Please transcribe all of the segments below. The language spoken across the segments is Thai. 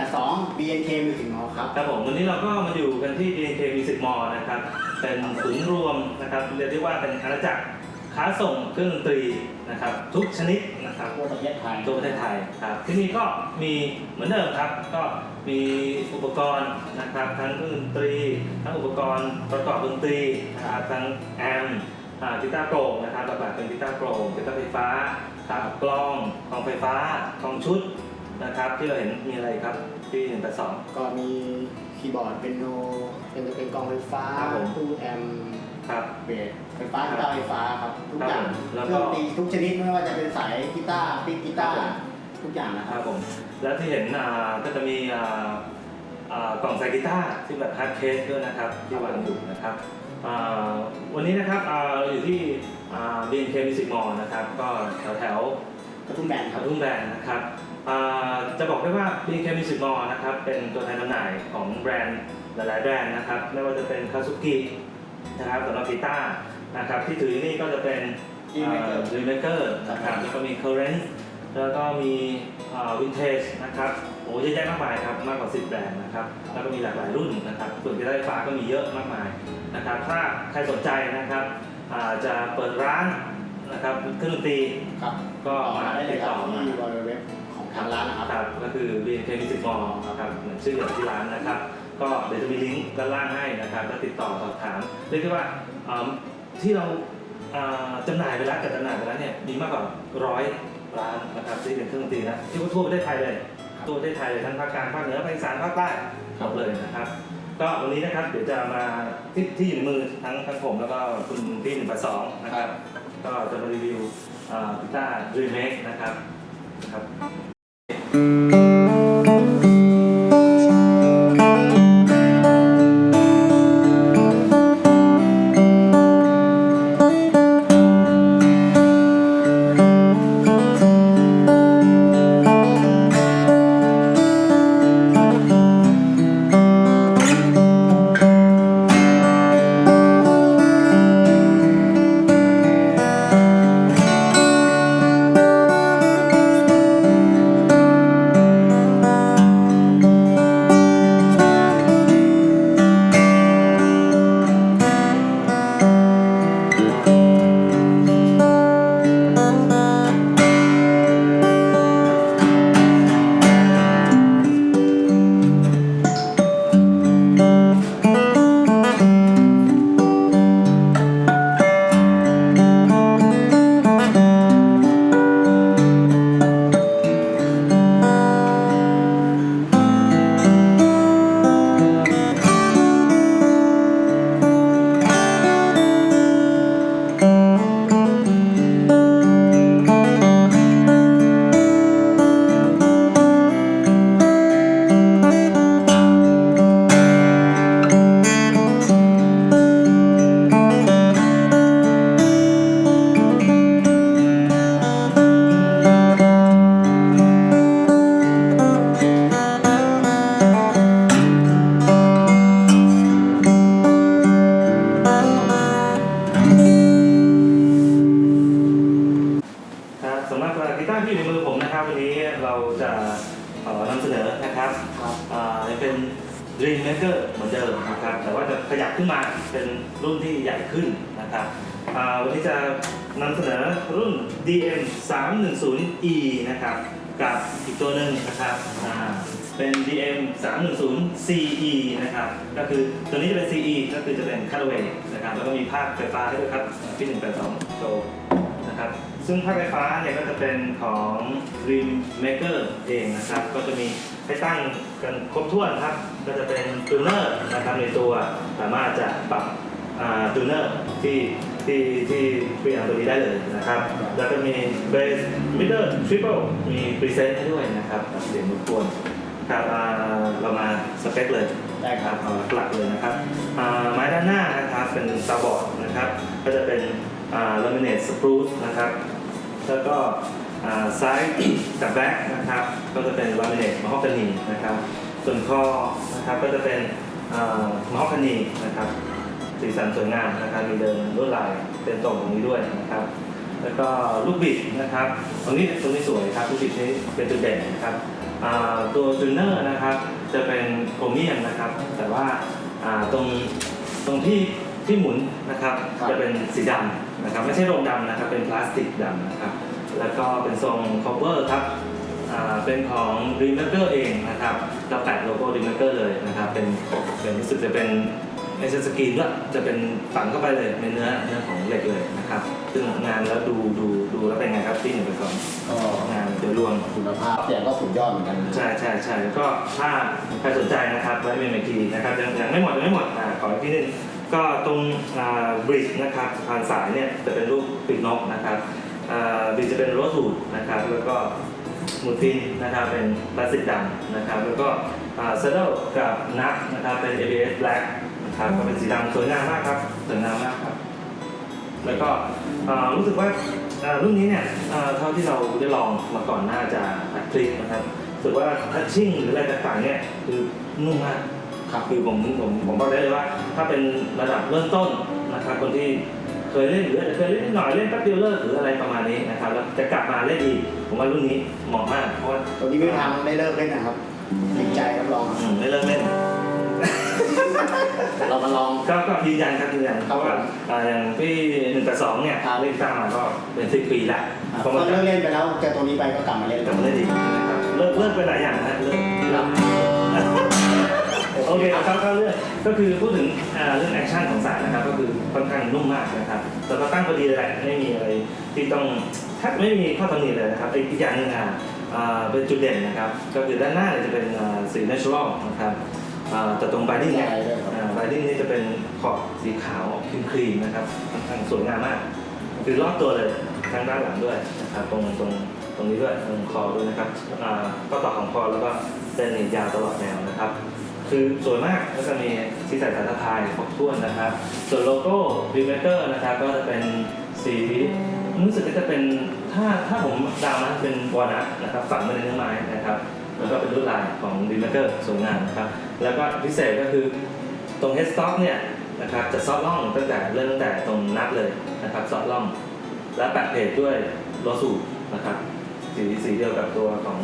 182 BNK Music Mall ครับ ครับผมวันนี้เราก็มาอยู่กันที่ DNK Music Mall นะครับ เป็นศูนย์รวมนะครับเรียกได้ว่าเป็นอาณาจักรค้าส่งเครื่องดนตรีนะครับ ทุกชนิดนะครับ ทั่วประเทศไทยทั่วประเทศไทยครับที่นี่ก็มีเหมือนเดิมครับ ก็มีอุปกรณ์นะครับทั้งเครื่องดนตรี ทั้งอุปกรณ์ประกอบดนตรีนะครับทั้งแอมป์อ่ากีตาร์โปร่งนะครับหลักๆเป็นกีตาร์โปร่งกีตาร์ไฟฟ้าครับกลองกลองไฟฟ้ากลองชุด นะครับ ที่เราเห็นมีอะไรครับที่หนึ่งแปดสอง ก็มีคีย์บอร์ดเป็นโนเป็นเป็นกลองไฟฟ้าครับผม ตู้แอมครับ เบสไฟฟ้ากีตาร์ไฟฟ้าครับทุกอย่างครับผมแล้วเคก็ รื่องดนตรีทุกชนิดไม่ว่าจะเป็นสายกีตาร์ปิกกีตาร์ทุกอย่างนะคครัรับบผมแล้วที่เห็นอ่าก็จะมีอ่าอ่ากล่องใส่กีตาร์ที่แบบฮาร์ดเคสด้วยนะครับที่วางอยู่นะครับอ่าวันนี้นะครับอ่าเราอยู่ที่อ่า BNK Music Mall นะครับก็แถวแถวกระทุ่มแบนๆคกรับระทุ่มแบนนะครับอ่า จะบอกได้ว่า BNK Music Mall นะครับเป็นตัวแทนจำหน่ายของแบรนด์หลายๆแบรนด์นะครับไม่ว่าจะเป็นคาซุกินะครับสำหรับกีตาร์นะครับที่ถือนี่ก็จะเป็นดีเมเกอร์รีเมเกอร์นะครับแล้วก็มี Current แล้วก็มีวินเทจนะครับโอ้เยอะแยะมากมายครับมากกว่า 10 แบรนด์นะครับแล้วก็มีหลากหลายรุ่นนะครับส่วนกีตาร์ไฟฟ้าก็มีเยอะมากมายนะครับถ้าใครสนใจนะครับอ่าจะเปิดร้านนะครับเครื่องดนตรีครับก็ต่อมามาได้เลยติดครัต่บอมาที่บริเว็บของ ทางร้านนะครับครับก็คือ BNK Music Mall นะครับเหมือนชื่อของที่ร้านนะครับ ก็เดี๋ยวจะมีลิงก์ด้านล่างให้นะครับแล้วติดต่อสอบถามเรียกได้ว่าอ่าที่เราอ่าจำหน่ายไปแล้วจัดจำหน่ายไปแล้วเนี่ยมีมากกว่าร้อยร้านนะครับที่เป็นเครื่องดนตรีนะที่ว่าทั่วประเทศไทยเลยทั่วประเทศไทยเลยทั้งภาคกลางภาคเหนือภาคอีสานภาคใต้หมดเลยนะครับ ก็วันนี้นะครับเดี๋ยวจะมาที่ที่อยู่ในมือทั้งทั้งผมแล้วก็คุณพี่หนึ่งแปดสองนะครับ ก็จะมารีวิวอ่ากีตาร์รีเมคนะครับนะครับ ค ขยับขึ้นมาเป็นรุ่นที่ใหญ่ขึ้นนะครับวันนี้จะนำเสนอรุ่น DM 310E นะครับกับอีกตัวหนึ่งนะครับเป็น DM 310 CE นะครับก็คือตัวนี้จะเป็น CE ก็คือจะเป็น Cutaway นะครับแล้วก็มีภาคไฟฟ้าให้ด้วยครับพี่182โชว์นะครับ ซึ่งภาคไฟฟ้าเนี่ยก็จะเป็นของ Dream Maker เองนะครับ ก็จะมีให้ตั้งกันครบถ้วนครับ ก็จะเป็นตูเนอร์นะครับในตัวสามารถจะปรับตูเนอร์ที่ที่ที่เปลี่ยนตัวนี้ได้เลยนะครับ แล้วก็มีเบสมิดเดิลทริปเปิลมีพรีเซนต์ให้ด้วยนะครับแบบเสียงรบกวนครับอ่าเรามาสเปคเลยได้ครับเอาหลักๆเลยนะครับอ่าไม้ด้านหน้านะครับเป็นซาบอร์ดนะครับ ก็จะเป็นลามิเนตสปรูซนะครับ แล้วก็ซ้ายกับแบ็กนะครับ ก็จะเป็นลามิเนตมะฮอกกานีนะครับ ส่วนคอนะครับก็จะเป็นมะฮอกกานีนะครับ สีสันสวยงามนะครับ มีเดินลวดลายเป็นตรงตรงนี้ด้วยนะครับ แล้วก็ลูกบิดนะครับ ตรงนี้ตรงนี้สวยครับลูกบิดนี้เป็นจุดเด่นนะครับตัวจูเนอร์นะครับจะเป็นโครเมียมนะครับ แต่ว่าตรงตรงที่ ที่หมุนนะครับครับ จะเป็นสีดำนะครับไม่ใช่โรงดำนะครับเป็นพลาสติกดำนะครับแล้วก็เป็นทรง cover ครับอ่าเป็นของ r e m a k e r เองนะครับเราแปะโลโก้ r e m a k e r เลยนะครับเป็นเป็นรู้สึกจะเป็นไม่ใช่สกรีนด้วยจะเป็นฝังเข้าไปเลยในเนื้อเนื้อของเหล็กเลยนะครับซึ่งงานแล้วดูดูดูแล้วเป็นไงครับที่หนึ่งไปสองก็งานโดยรวม คุณภาพเสียงก็สุดยอดเหมือนกันใช่ใช่ใช่แล้วก็ถ้าใครสนใจนะครับไว้เป็นอีกทีนะครับยังยังไม่หมดยังไม่หมดอ่าขออีกทีหนึง ก็ตรงบริดจ์นะครับสะพานสายเนี่ยจะเป็นรูปปีกนกนะครับบริดจ์จะเป็นโรสวูดนะครับแล้วก็มูตินนะครับเป็นพลาสติกดำนะครับแล้วก็เซดเดิลกับนักนะครับเป็น ABS black นะครับก็เป็นสีดำสวยงามมากครับสวยงามมากครับแล้วก็รู้สึกว่ารุ่นนี้เนี่ยเท่าที่เราได้ลองมาก่อนน่าจะอัดคลิปนะครับรู้สึกว่าทัชชิ่งหรืออะไรต่างๆเนี่ยคือนุ่มมาก ครับคือผมผมผมบอกได้เลยว่า ถ้าเป็นระดับเริ่มต้นนะครับคนที่เคยเล่นหรืออาจจะเคยเล่นนิดหน่อยเล่นแป๊บเดียวเลิกหรืออะไรประมาณนี้นะครับแล้วจะกลับมาเล่นอีกผมว่ารุ่นนี้เหมาะมากเพราะว่าตัวนี้พี่ทางได้เลิกเล่นนะครับติดใจรับรองครับอืมไม่เลิกเล่น เรามาลอง ก็ก็ยืนยันครับยืนยันครับเพราะว่าอ่าอย่างพี่หนึ่งแต่สองเนี่ยครับ เล่นกีตาร์มาก็เป็นสิบปีละพอก็มาเลิกเล่นไปแล้วเจอตัวนี้ไปก็กลับมาเล่น กลับมาเล่นอีกนะครับเลิกเลิกไปหลายอย่างนะเลิกครับ โอเคครับเข้าเรื่องก็คือพูดถึงอ่าเรื่องแอคชั่นของสายนะครับ ก็คือค่อนข้างนุ่มมากนะครับแต่ก็ตั้งพอดีเลยแหละไม่มีอะไรที่ต้องแทบไม่มีข้อตำหนิเลยนะครับอีกอย่างหนึงอะอ่าเป็นจุดเด่นนะครับ ก็คือด้านหน้าเนี่ยจะเป็นอ่าสี natural นะครับอ่าแต่ตรงไบดิ้งเนี่ยใช่ด้วยครับไบดิ้งนี่จะเป็นขอบสีขาวออกครีมๆนะครับค่อนข้างสวยงามมาก คือรอบตัวเลยทั้งด้านหลังด้วยนะครับตรงตรงตรงนี้ด้วยตรงคอด้วยนะครับอ่าก็ต่อของคอแล้วก็เส้นนี่ยาวตลอดแนวนะครับ คือสวยมากแล้วก็มีที่ใส่สายสะพายครบถ้วนนะครับ ส่วนโลโก้รีเมเกอร์นะครับก็จะเป็นสีรู้สึกว่าจะเป็นถ้าถ้าผมดาวนะเป็นวอนัทนะครับฝังมาในเนื้อไม้นะครับ แล้วก็เป็นลวดลายของรีเมเกอร์สวยงามนะครับ แล้วก็พิเศษก็คือตรงเฮดสต็อกเนี่ยนะครับจะซอฟล่องตั้งแต่เริ่มตั้งแต่ตรงนับเลยนะครับซอฟล่อง และแปะเพจด้วยโลสูนะครับสีสีเดียวกับตัวของ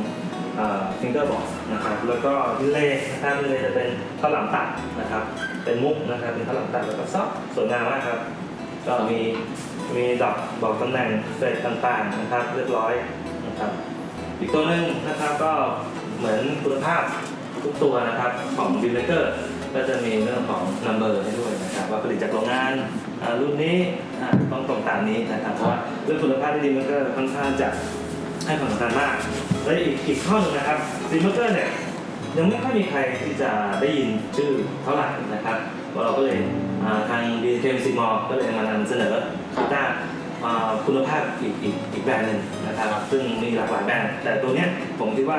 ฟิงเกอร์บอกนะครับแล้วก็ดิเลย์นะครับดิเลย์จะเป็นข้าวหลามตัดนะครับ เป็นมุกนะครับเป็นข้าวหลามตัดแล้วก็ซอฟสวยงามมากครับ ก็มีมีดอกบอกตำแหน่งเฟสต่างๆนะครับ เรียบร้อยนะครับ อีกตัวหนึ่งนะครับก็เหมือนคุณภาพทุกตัวนะครับของดิเลเกอร์ก็จะมีเรื่องของ number ให้ด้วยนะครับว่าผลิตจากโรงงานรุ่นนี้ต้องตรงตามนี้นะครับเพราะว่าเรื่องคุณภาพที่ดีมันก็ค่อนข้างจะ ให้ความสำคัญมาก และอีกอีกข้อหนึงนะครับดิเลเกอร์เนี่ยยังไม่ค่อยมีใครที่จะได้ยินชื่อเท่าไหร่นะครับเราก็เลยอ่าทางดีเทมซิมอก็เลยมานำเสนอกีตาร์อ่าคุณภาพอีกอีกอีกแบรนด์หนึ่งนะครับ ซึ่งมีหลากหลายแบรนด์แต่ตัวเนี้ยผมคิดว่า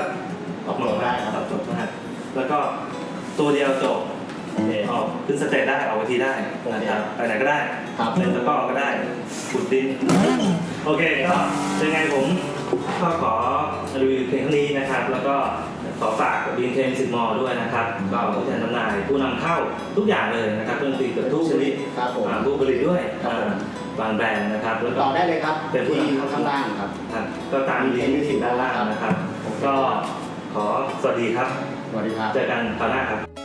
ออกมาได้ครับตอบโจทย์มากแล้วก็ตัวเดียวจบโอเคออกขึ้นสเตจได้ออกเวทีได้นะครับไปไหนก็ได้ครับ เล่นตะกร้อก็ได้ขุดดิน โอเคก็ยังไงผม ก็ขอรีวิวเพลงนี้นะครับ แล้วก็ขอฝากบีนเทมสิบมอด้วยนะครับ ก็ผู้แทนจำหน่ายผู้นำเข้าทุกอย่างเลยนะครับเครื่องดนตรีเกือบทุกชนิดครับผมอ่าผู้ผลิตด้วยครับผม อ่าบางแบรนด์นะครับแล้วก็ ต่อได้เลยครับเป็นผู้ที่นำข้างล่างครับ ครับก็ตามลิงก์ที่อยู่ด้านล่างนะครับ ก็ขอสวัสดีครับ สวัสดีครับ เจอกันคราวหน้าครับ